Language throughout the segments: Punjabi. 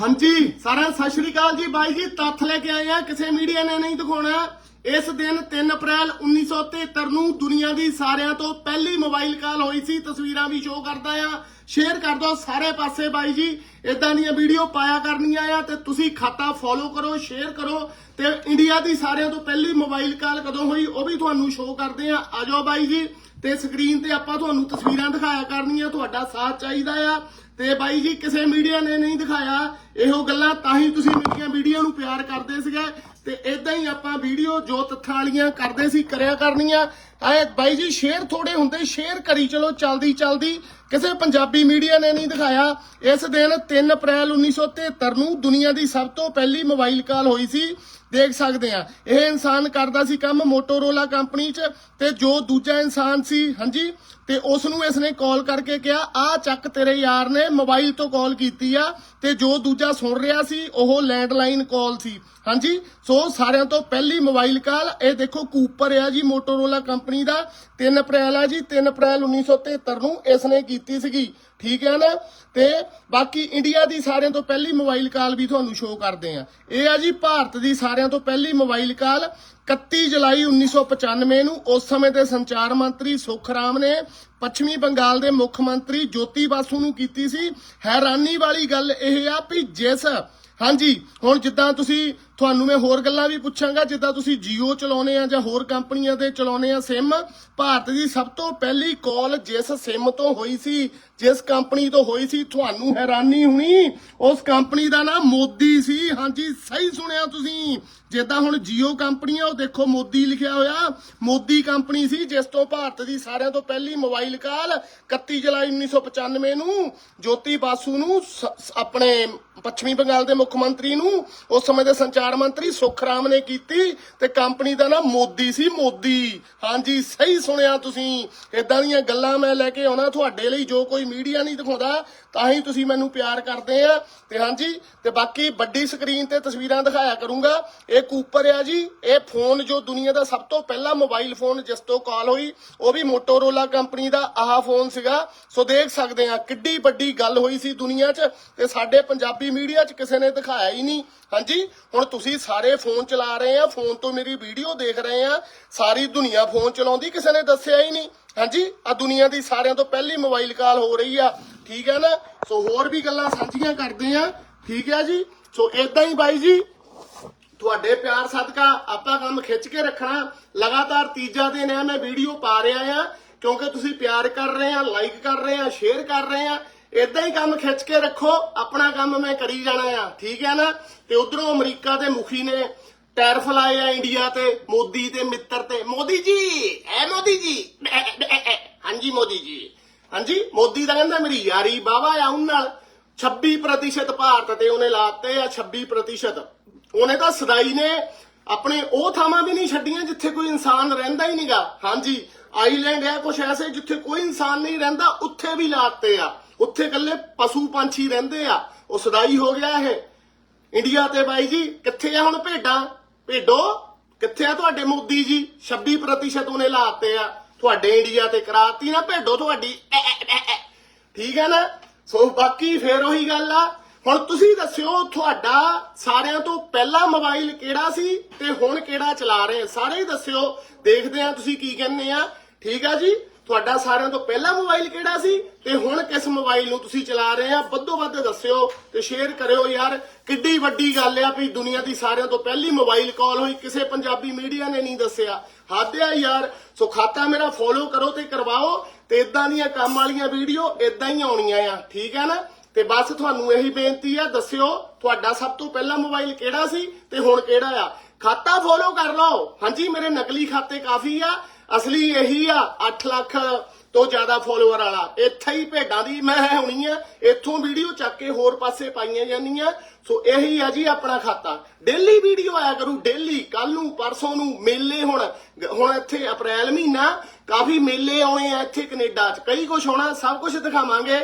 ਹਾਂਜੀ, ਸਾਰਿਆਂ ਨੂੰ ਸਤਿ ਸ਼੍ਰੀ ਅਕਾਲ ਜੀ। ਬਾਈ ਜੀ, ਤੱਥ ਲੈ ਕੇ ਆਏ ਆ। ਕਿਸੇ ਮੀਡੀਆ ਨੇ ਨਹੀਂ ਦਿਖਾਉਣਾ। ਇਸ ਦਿਨ 3 ਅਪ੍ਰੈਲ 1973 ਨੂੰ ਦੁਨੀਆ ਦੀ ਸਾਰਿਆਂ ਤੋਂ ਪਹਿਲੀ ਮੋਬਾਈਲ ਕਾਲ ਹੋਈ ਸੀ। ਤਸਵੀਰਾਂ ਵੀ ਸ਼ੋਅ ਕਰਦਾ ਆ। ਸ਼ੇਅਰ ਕਰ ਦਿਓ ਸਾਰੇ ਪਾਸੇ ਬਾਈ ਜੀ। ਇਦਾਂ ਦੀਆਂ ਵੀਡੀਓ ਪਾਇਆ ਕਰਨੀਆਂ ਆ ਤੇ ਤੁਸੀਂ ਖਾਤਾ ਫੋਲੋ ਕਰੋ ਸ਼ੇਅਰ ਕਰੋ ਤੇ ਇੰਡੀਆ ਦੀ ਸਾਰਿਆਂ ਤੋਂ ਪਹਿਲੀ ਮੋਬਾਈਲ ਕਾਲ ਕਦੋਂ ਹੋਈ ਉਹ ਵੀ ਤੁਹਾਨੂੰ ਸ਼ੋਅ ਕਰਦੇ ਆ। ਜਾਓ ਬਾਈ ਜੀ ਤੇ ਸਕਰੀਨ ਤੇ ਆਪਾਂ ਤੁਹਾਨੂੰ ਤਸਵੀਰਾਂ ਦਿਖਾਇਆ ਕਰਨੀਆਂ, ਤੁਹਾਡਾ ਸਾਥ ਚਾਹੀਦਾ ਆ। ਤੇ ਬਾਈ ਜੀ, ਕਿਸੇ ਮੀਡੀਆ ਨੇ ਨਹੀਂ ਦਿਖਾਇਆ। ਇਹੋ ਗੱਲਾਂ ਤਾਂ ਹੀ ਤੁਸੀਂ ਮੇਰੀਆਂ ਵੀਡੀਓ ਨੂੰ ਪਿਆਰ ਕਰਦੇ ਸੀਗੇ। ਤੇ ਇਦਾਂ ਹੀ ਆਪਾਂ ਵੀਡੀਓ ਜੋ ਤੱਥਾਂ ਵਾਲੀਆਂ ਕਰਦੇ ਸੀ ਕਰਿਆ ਕਰਨੀਆਂ। ਐ ਬਾਈ ਜੀ ਸ਼ੇਅਰ ਥੋੜੇ ਹੁੰਦੇ ਸ਼ੇਅਰ ਕਰੀ, ਚਲੋ, ਚਲਦੀ ਚਲਦੀ। ਕਿਸੇ ਪੰਜਾਬੀ ਮੀਡੀਆ ਨੇ ਨਹੀਂ ਦਿਖਾਇਆ। ਇਸ ਦਿਨ 3 ਅਪ੍ਰੈਲ 1973 ਨੂੰ ਦੁਨੀਆ ਦੀ ਸਭ ਤੋਂ ਪਹਿਲੀ ਮੋਬਾਈਲ ਕਾਲ ਹੋਈ ਸੀ। ਦੇਖ ਸਕਦੇ ਆ ਇਹ ਇਨਸਾਨ ਕਰਦਾ ਸੀ ਕੰਮ ਮੋਟੋਰੋਲਾ ਕੰਪਨੀ 'ਚ ਤੇ ਜੋ ਦੂਜਾ ਇਨਸਾਨ ਸੀ, ਹਾਂਜੀ? ਤੇ ਉਸ ਨੂੰ ਇਸ ਨੇ ਕਾਲ ਕਰਕੇ ਕਿਹਾ ਆ ਚੱਕ ਤੇਰੇ ਯਾਰ ਨੇ ਮੋਬਾਈਲ ਤੋਂ ਕਾਲ ਕੀਤੀ ਆ ਤੇ ਜੋ ਦੂਜਾ ਸੁਣ ਰਿਹਾ ਸੀ, ਉਹ ਲੈਂਡਲਾਈਨ ਕਾਲ ਸੀ। ਹਾਂਜੀ? ਸੋ ਸਾਰਿਆਂ ਤੋਂ ਪਹਿਲੀ ਮੋਬਾਈਲ ਕਾਲ ਇਹ ਦੇਖੋ ਕੂਪਰ ਆ ਜੀ ਮੋਟੋਰੋਲਾ ਕੰਪਨੀ ਦਾ। 3 ਅਪ੍ਰੈਲ ਆ ਜੀ 3 ਅਪ੍ਰੈਲ 1973 ਨੂੰ ਇਸ ਨੇ ਕੀ ਕੀਤੀ ਸੀਗੀ, ਠੀਕ ਹੈ ਨਾ? ਤੇ ਬਾਕੀ ਇੰਡੀਆ ਦੀ ਸਾਰਿਆਂ ਤੋਂ ਪਹਿਲੀ ਮੋਬਾਈਲ ਕਾਲ ਵੀ ਤੁਹਾਨੂੰ ਸ਼ੋਅ ਕਰਦੇ ਆ ਇਹ ਆ ਜੀ ਭਾਰਤ ਦੀ ਸਾਰਿਆਂ ਤੋਂ ਪਹਿਲੀ ਮੋਬਾਈਲ ਕਾਲ 31 ਜੁਲਾਈ 1995 ਨੂੰ। ਉਸ ਸਮੇਂ ਦੇ ਸੰਚਾਰ ਮੰਤਰੀ ਸੁਖਰਾਮ ਨੇ ਪੱਛਮੀ ਬੰਗਾਲ ਦੇ ਮੁੱਖ ਮੰਤਰੀ ਜੋਤੀ ਬਾਸੂ ਨੂੰ ਕੀਤੀ ਸੀ। ਹੈਰਾਨੀ ਵਾਲੀ ਗੱਲ ਇਹ ਆ ਵੀ ਜਿਸ ਹਾਂਜੀ, ਹੁਣ ਜਿੱਦਾਂ ਤੁਸੀਂ ਤੁਹਾਨੂੰ ਮੈਂ ਹੋਰ ਗੱਲਾਂ ਵੀ ਪੁੱਛਾਂਗਾ, ਜਿੱਦਾਂ ਤੁਸੀਂ ਜੀਓ ਚਲਾਉਨੇ ਆ ਜਾਂ ਹੋਰ ਕੰਪਨੀਆਂ ਦੇ ਚਲਾਉਨੇ ਆ SIM, ਭਾਰਤ ਦੀ ਸਭ ਤੋਂ ਪਹਿਲੀ ਕਾਲ ਜਿਸ SIM ਤੋਂ ਹੋਈ ਸੀ, ਜਿਸ ਕੰਪਨੀ ਤੋਂ ਹੋਈ ਸੀ, ਤੁਹਾਨੂੰ ਹੈਰਾਨੀ ਹੋਣੀ, ਉਸ ਕੰਪਨੀ ਦਾ ਨਾਮ ਮੋਦੀ ਸੀ। ਹਾਂਜੀ, ਸਹੀ ਸੁਣਿਆ ਤੁਸੀਂ। ਜਿੱਦਾਂ ਹੁਣ ਜੀਓ ਕੰਪਨੀ ਆ ਉਹ ਦੇਖੋ ਮੋਦੀ ਲਿਖਿਆ ਹੋਇਆ, ਮੋਦੀ ਕੰਪਨੀ ਸੀ, ਜਿਸ ਤੋਂ ਭਾਰਤ ਦੀ ਸਾਰਿਆਂ ਤੋਂ ਪਹਿਲੀ ਮੋਬਾਈਲ ਕਾਲ 31 ਜੁਲਾਈ 1995 ਨੂੰ, ਜੋਤੀ ਬਾਸੂ ਨੂੰ, ਸ- ਆਪਣੇ ਪੱਛਮੀ ਬੰਗਾਲ ਦੇ ਮੁੱਖ ਮੰਤਰੀ ਨੂੰ, ਉਸ ਸਮੇਂ ਦੇ ਸੰਚਾਰ ਮੰਤਰੀ ਸੁਖਰਾਮ ਨੇ ਕੀਤੀ ਤੇ ਕੰਪਨੀ ਦਾ ਨਾਮ ਮੋਦੀ ਸੀ, ਮੋਦੀ। ਹਾਂਜੀ, ਸਹੀ ਸੁਣਿਆ ਤੁਸੀਂ। ਇਦਾਂ ਦੀਆਂ ਗੱਲਾਂ ਮੈਂ ਲੈ ਕੇ ਆਉਣਾ, ਤੁਹਾਡੇ ਲਈ ਜੋ ਕੋਈ ਮੀਡੀਆ ਨਹੀਂ ਦਿਖਾਉਂਦਾ ਤਾਂ ਹੀ ਤੁਸੀਂ ਮੈਨੂੰ ਪਿਆਰ ਕਰਦੇ ਆ। ਤੇ ਹਾਂਜੀ, ਤੇ ਬਾਕੀ ਵੱਡੀ ਸਕਰੀਨ ਤੇ ਤਸਵੀਰਾਂ ਦਿਖਾਇਆ ਕਰੂੰਗਾ। ਇਹ ਕੂਪਰ ਆ ਜੀ। ਇਹ ਫੋਨ ਜੋ ਦੁਨੀਆ ਦਾ ਸਭ ਤੋਂ ਪਹਿਲਾ ਮੋਬਾਈਲ ਫੋਨ ਜਿਸ ਤੋਂ ਕਾਲ ਹੋਈ, ਉਹ ਵੀ ਮੋਟੋਰੋਲਾ ਕੰਪਨੀ ਦਾ ਆਹ ਫੋਨ ਸੀਗਾ। ਸੋ ਦੇਖ ਸਕਦੇ ਆ, ਕਿੱਡੀ ਵੱਡੀ ਗੱਲ ਹੋਈ ਸੀ ਦੁਨੀਆ 'ਚ ਤੇ ਸਾਡੇ ਪੰਜਾਬੀ ਮੀਡੀਆ 'ਚ ਕਿਸੇ ਨੇ ਦਿਖਾਇਆ ਹੀ ਨਹੀਂ। ਹਾਂਜੀ, ਹੁਣ ਤੁਸੀਂ ਸਾਰੇ ਫੋਨ ਚਲਾ ਰਹੇ ਆ ਫੋਨ ਤੋਂ ਮੇਰੀ ਵੀਡੀਓ ਦੇਖ ਰਹੇ ਆ। ਸਾਰੀ ਦੁਨੀਆ ਫੋਨ ਚਲਾਉਂਦੀ, ਕਿਸੇ ਨੇ ਦੱਸਿਆ ਹੀ ਨਹੀਂ। ਹਾਂਜੀ ਆ ਦੁਨੀਆ ਦੀ ਸਾਰਿਆਂ ਤੋਂ ਪਹਿਲੀ ਮੋਬਾਈਲ ਕਾਲ ਹੋ ਰਹੀ ਆ। ਠੀਕ ਹੈ ਨਾ? ਸੋ ਹੋਰ ਵੀ ਗੱਲਾਂ ਸਾਂਝੀਆਂ ਕਰਦੇ ਆ ਠੀਕ ਹੈ ਜੀ? ਸੋ ਇਦਾਂ ਹੀ ਬਾਈ ਜੀ, ਤੁਹਾਡੇ ਪਿਆਰ ਸਦਕਾ ਆਪਾਂ ਕੰਮ ਖਿੱਚ ਕੇ ਰੱਖਣਾ। ਲਗਾਤਾਰ ਤੀਜਾ ਦਿਨ ਹੈ, ਮੈਂ ਵੀਡੀਓ ਪਾ ਰਿਹਾ ਆ ਕਿਉਂਕਿ ਤੁਸੀਂ ਪਿਆਰ ਕਰ ਰਹੇ ਆ ਲਾਈਕ ਕਰ ਰਹੇ ਆ ਸ਼ੇਅਰ ਕਰ ਰਹੇ ਆ ਇਦਾਂ ਹੀ ਕੰਮ ਖਿੱਚ ਕੇ ਰੱਖੋ, ਆਪਣਾ ਕੰਮ ਮੈਂ ਕਰੀ ਜਾਣਾ ਆ। ਠੀਕ ਹੈ ਨਾ? ਤੇ ਉਧਰੋਂ ਅਮਰੀਕਾ ਦੇ ਮੁਖੀ ਨੇ ਟੈਰਫ ਫਲਾਏ ਆ ਇੰਡੀਆ ਤੇ, ਮੋਦੀ ਤੇ ਮਿੱਤਰ ਤੇ। ਮੋਦੀ ਜੀ, ਐ ਮੋਦੀ ਜੀ ਹਾਂਜੀ, ਮੋਦੀ ਜੀ। ਹਾਂਜੀ, ਮੋਦੀ ਦਾ ਕਹਿੰਦਾ ਮੇਰੀ ਯਾਰੀ ਬਾਵਾ ਆ ਉਹਨਾਂ ਨਾਲ। 26% ਭਾਰਤ ਤੇ ਉਹਨੇ ਲਾਤੇ ਆ 26% ਉਹਨੇ ਤਾਂ ਸਦਾਈ ਨੇ ਆਪਣੇ ਉਹ ਥਾਵਾਂ ਵੀ ਨਹੀਂ ਛੱਡੀਆਂ ਜਿੱਥੇ ਕੋਈ ਇਨਸਾਨ ਰਹਿੰਦਾ ਹੀ ਨਹੀਂਗਾ ਹਾਂਜੀ, ਆਈਲੈਂਡ ਹੈ ਕੁਛ ਐਸੇ ਜਿੱਥੇ ਕੋਈ ਇਨਸਾਨ ਨਹੀਂ ਰਹਿੰਦਾ, ਉੱਥੇ ਵੀ ਲਾਤੇ ਆ। ਉੱਥੇ ਇਕੱਲੇ ਪਸ਼ੂ ਪੰਛੀ ਰਹਿੰਦੇ ਆ। ਉਹ ਸਦਾਈ ਹੋ ਗਿਆ ਇਹ। ਇੰਡੀਆ ਤੇ ਬਾਈ ਜੀ, ਕਿੱਥੇ ਆ ਹੁਣ ਭੇਡਾਂ? ਭੇਡੋ, ਕਿੱਥੇ ਆ ਤੁਹਾਡੇ ਮੋਦੀ ਜੀ? 26% ਉਹਨੇ ਲਾਤੇ ਆ। ਤੁਹਾਡੇ ਇੰਡੀਆ ਤੇ ਕਰਾਤੀ ਨਾ ਭੇਡੋ ਤੁਹਾਡੀ ਠੀਕ ਹੈ ਨਾ? ਸੋ ਬਾਕੀ ਫੇਰ ਉਹੀ ਗੱਲ ਆ। ਹੁਣ ਤੁਸੀਂ ਦੱਸਿਓ, ਤੁਹਾਡਾ ਸਾਰਿਆਂ ਤੋਂ ਪਹਿਲਾ ਮੋਬਾਈਲ ਕਿਹੜਾ ਸੀ ਤੇ ਹੁਣ ਕਿਹੜਾ ਚਲਾ ਰਹੇ ਸਾਰੇ ਹੀ ਦੱਸਿਓ। ਦੇਖਦੇ ਆ ਤੁਸੀਂ ਕੀ ਕਹਿੰਦੇ ਆ। ਠੀਕ ਆ ਜੀ? ਤੁਹਾਡਾ ਸਾਰਿਆਂ ਤੋਂ ਪਹਿਲਾ ਮੋਬਾਈਲ ਕਿਹੜਾ ਸੀ? ਤੇ ਹੁਣ ਕਿਸ ਮੋਬਾਈਲ ਨੂੰ ਤੁਸੀਂ ਚਲਾ ਰਹੇ ਆ? ਵੱਧੋ ਵੱਧ ਦੱਸਿਓ ਤੇ ਸ਼ੇਅਰ ਕਰਿਓ ਯਾਰ। ਕਿੱਡੀ ਵੱਡੀ ਗੱਲ ਆ ਵੀ ਦੁਨੀਆ ਦੀ ਸਾਰਿਆਂ ਤੋਂ ਪਹਿਲੀ ਮੋਬਾਈਲ ਕਾਲ ਹੋਈ। ਕਿਸੇ ਪੰਜਾਬੀ ਮੀਡੀਆ ਨੇ ਨਹੀਂ ਦੱਸਿਆ। ਹੱਦ ਯਾਰ। ਸੋ ਖਾਤਾ ਮੇਰਾ ਫੋਲੋ ਕਰੋ ਤੇ ਕਰਵਾਓ ਤੇ ਇਦਾਂ ਦੀਆਂ ਕੰਮ ਵਾਲੀਆਂ ਵੀਡੀਓ ਇਦਾਂ ਹੀ ਆਉਣੀਆਂ ਆ। ਠੀਕ ਆ ਨਾ? ਤੇ ਬਸ ਤੁਹਾਨੂੰ ਇਹੀ ਬੇਨਤੀ ਆ, ਦੱਸਿਓ ਤੁਹਾਡਾ ਸਭ ਤੋਂ ਪਹਿਲਾ ਮੋਬਾਈਲ ਕਿਹੜਾ ਸੀ ਤੇ ਹੁਣ ਕਿਹੜਾ ਆ? ਖਾਤਾ ਫੋਲੋ ਕਰ ਲਓ। ਹਾਂਜੀ, ਮੇਰੇ ਨਕਲੀ ਖਾਤੇ ਕਾਫੀ ਆ। ਅਸਲੀ ਇਹੀ ਆ 8 ਲੱਖ ਤੋਂ ਜ਼ਿਆਦਾ ਫੋਲੋਅਰ ਵਾਲਾ। ਇੱਥੇ ਹੀ ਭੇਡਾਂ ਦੀ ਮੈਂ ਹੋਣੀ ਆ, ਇੱਥੋਂ ਵੀਡੀਓ ਚੱਕ ਕੇ ਹੋਰ ਪਾਸੇ ਪਾਈਆਂ ਜਾਂਦੀਆਂ। ਸੋ ਇਹੀ ਆ ਜੀ ਆਪਣਾ ਖਾਤਾ। ਡੇਲੀ ਵੀਡੀਓ ਆਇਆ ਕਰੂ, ਡੇਲੀ ਕੱਲ ਨੂੰ, ਪਰਸੋਂ ਨੂੰ, ਮੇਲੇ ਹੁਣ। ਹੁਣ ਇੱਥੇ ਅਪ੍ਰੈਲ ਮਹੀਨਾ, ਕਾਫੀ ਮੇਲੇ ਆਉਣੇ ਆ ਇੱਥੇ ਕੈਨੇਡਾ 'ਚ। ਕਈ ਕੁਝ ਹੋਣਾ ਸਭ ਕੁਝ ਦਿਖਾਵਾਂਗੇ,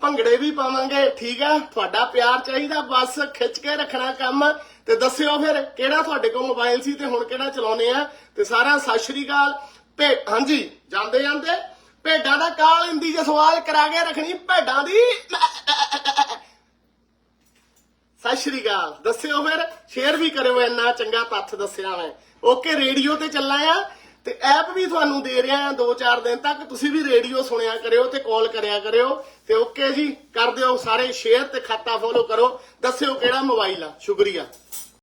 ਭੰਗੜੇ ਵੀ ਪਾਵਾਂਗੇ, ਠੀਕ ਆ? ਤੁਹਾਡਾ ਪਿਆਰ ਚਾਹੀਦਾ, ਬਸ ਖਿੱਚ ਕੇ ਰੱਖਣਾ ਕੰਮ। ਤੇ ਦੱਸਿਓ ਫਿਰ, ਕਿਹੜਾ ਤੁਹਾਡੇ ਕੋਲ ਮੋਬਾਈਲ ਸੀ ਤੇ ਹੁਣ ਕਿਹੜਾ ਚਲਾਉਨੇ ਆ? ਤੇ ਸਾਰਾ ਸਤਿ ਸ਼੍ਰੀ ਅਕਾਲ। ਭੇ, ਹਾਂਜੀ, ਜਾਂਦੇ ਜਾਂਦੇ। ਭੇਡਾਂ ਦਾ ਕਾਲ ਹਿੰਦੀ ਚ ਸਵਾਲ ਕਰਾ ਕੇ ਰੱਖਣੀ ਭੇਡਾਂ ਦੀ। ਸਤਿ ਸ਼੍ਰੀ ਅਕਾਲ। ਦੱਸਿਓ ਫਿਰ, ਸ਼ੇਅਰ ਵੀ ਕਰਿਓ ਇੰਨਾ ਚੰਗਾ ਤੱਥ ਦੱਸਿਆ ਮੈਂ ਓਕੇ, ਰੇਡੀਓ ਤੇ ਚੱਲਾਂ ਆ। ਤੇ ਐਪ ਵੀ ਤੁਹਾਨੂੰ ਦੇ ਰਿਹਾ ਆ 2-4 ਦਿਨ ਤੱਕ। ਤੁਸੀਂ ਵੀ ਰੇਡੀਓ ਸੁਣਿਆ ਕਰਿਓ ਤੇ ਕਾਲ ਕਰਿਆ ਕਰਿਓ। ਤੇ ਓਕੇ ਜੀ, ਕਰ ਦਿਓ ਸਾਰੇ ਸ਼ੇਅਰ ਤੇ ਖਾਤਾ ਫੋਲੋ ਕਰੋ। ਦੱਸਿਓ ਕਿਹੜਾ ਮੋਬਾਈਲ ਆ। ਸ਼ੁਕਰੀਆ।